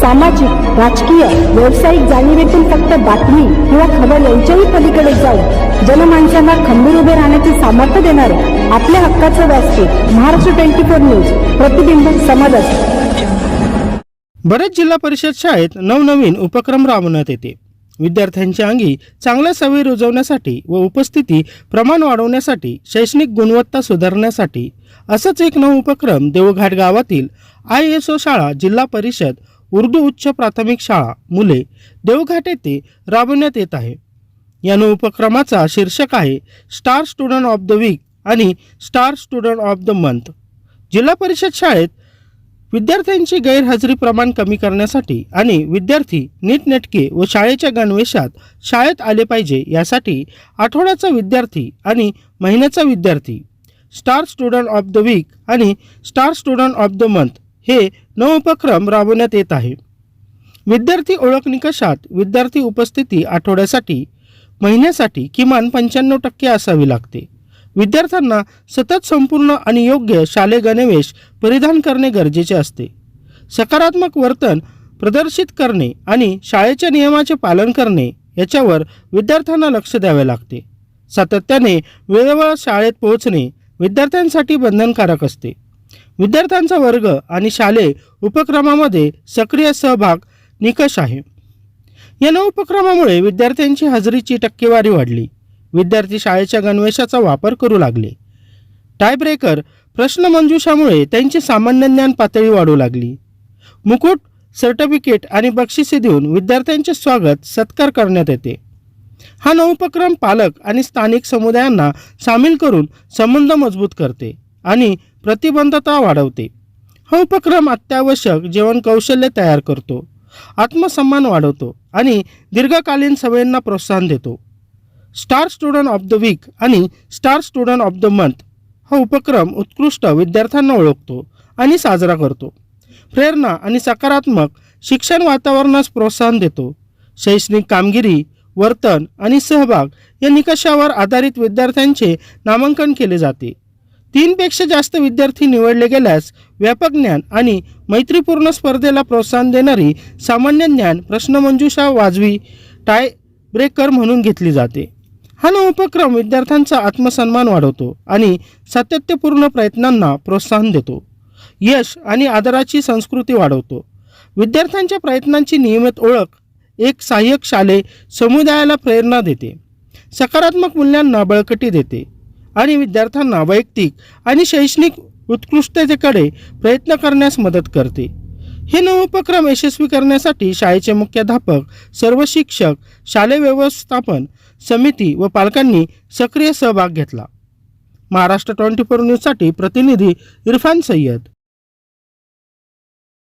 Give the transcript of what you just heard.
सामाजिक राजकीय व्यावसायिक जाणीवेतून फक्त बातमी किंवा खबर यांच्याही पलीकडे जाऊन जनमानसांना खंबीर उभे राहण्याचे सामर्थ्य देणारे आपल्या हक्काचं व्यासपीठ महाराष्ट्र ट्वेंटी फोर न्यूज प्रतिबिंब समाजाचे. बरेच जिल्हा परिषद शाळेत नवनवीन उपक्रम राबवण्यात येते. विद्यार्थ्यांच्या अंगी चांगल्या सवयी रुजवण्यासाठी व उपस्थिती प्रमाण वाढवण्यासाठी शैक्षणिक गुणवत्ता सुधारण्यासाठी असंच एक नऊ उपक्रम देवघाट गावातील आय एस ओ शाळा जिल्हा परिषद उर्दू उच्च प्राथमिक शाळा मुले देवघाट येथे राबवण्यात येत आहे. यानं उपक्रमाचा शीर्षक आहे star student of the week आणि star student of the month जिल्हा परिषद शाळेत विद्यार्थ्यांची गैरहजेरी प्रमाण कमी करण्यासाठी आणि विद्यार्थी नीटनेटके व शाळेच्या गणवेशात शाळेत आले पाहिजे यासाठी आठवड्याचा विद्यार्थी आणि महिन्याचा विद्यार्थी star student of the week आणि star student of the month हे नऊ उपक्रम राबवण्यात येत आहे. विद्यार्थी ओळख निकषात विद्यार्थी उपस्थिती आठवड्यासाठी महिन्यासाठी किमान पंच्याण्णव टक्के असावी लागते. विद्यार्थ्यांना सतत संपूर्ण आणि योग्य शालेय गणवेश परिधान करणे गरजेचे असते. सकारात्मक वर्तन प्रदर्शित करणे आणि शाळेच्या नियमाचे पालन करणे याच्यावर विद्यार्थ्यांना लक्ष द्यावे लागते. सातत्याने वेळेवर शाळेत पोहोचणे विद्यार्थ्यांसाठी बंधनकारक असते. विद्यार्थ्यांचा वर्ग आणि शालेय उपक्रमामध्ये सक्रिय सहभाग निकष आहे. या नऊ उपक्रमामुळे विद्यार्थ्यांची हजेरीची टक्केवारी वाढली. विद्यार्थी शाळेच्या गणवेशाचा वापर करू लागले. टायब्रेकर प्रश्नमंजुषामुळे त्यांची सामान्य ज्ञान पातळी वाढू लागली. मुकुट सर्टिफिकेट आणि बक्षिसे देऊन विद्यार्थ्यांचे स्वागत सत्कार करण्यात येते. हा नऊ उपक्रम पालक आणि स्थानिक समुदायांना सामील करून संबंध मजबूत करते. आणि प्रतिबंधता वाढवते. हा उपक्रम अत्यावश्यक जीवन कौशल्य तयार करतो आत्मसन्मान वाढवतो आणि दीर्घकालीन सवयींना प्रोत्साहन देतो. Star student of the week आणि star student of the month हा उपक्रम उत्कृष्ट विद्यार्थ्यांना ओळखतो आणि साजरा करतो. प्रेरणा आणि सकारात्मक शिक्षण वातावरणास प्रोत्साहन देतो. शैक्षणिक कामगिरी वर्तन आणि सहभाग या निकषावर आधारित विद्यार्थ्यांचे नामांकन केले जाते. तीनपेक्षा जास्त विद्यार्थी निवडले गेल्यास व्यापक ज्ञान आणि मैत्रीपूर्ण स्पर्धेला प्रोत्साहन देणारी सामान्य ज्ञान प्रश्नमंजुषा वाजवी टाय ब्रेकर म्हणून घेतली जाते. हा नवा उपक्रम विद्यार्थ्यांचा आत्मसन्मान वाढवतो आणि सातत्यपूर्ण प्रयत्नांना प्रोत्साहन देतो. यश आणि आदराची संस्कृती वाढवतो. विद्यार्थ्यांच्या प्रयत्नांची नियमित ओळख एक सहाय्यक शाले समुदायाला प्रेरणा देते. सकारात्मक मूल्यांना बळकटी देते. आणि विद्यार्थ्यांना वैयक्तिक आणि शैक्षणिक उत्कृष्टतेकडे प्रयत्न करण्यास मदत करते. हे नव उपक्रम यशस्वी करण्यासाठी शाळेचे मुख्याध्यापक सर्व शिक्षक शालेय व्यवस्थापन समिती व पालकांनी सक्रिय सहभाग घेतला. महाराष्ट्र ट्वेंटी फोर न्यूजसाठी प्रतिनिधी इरफान सय्यद.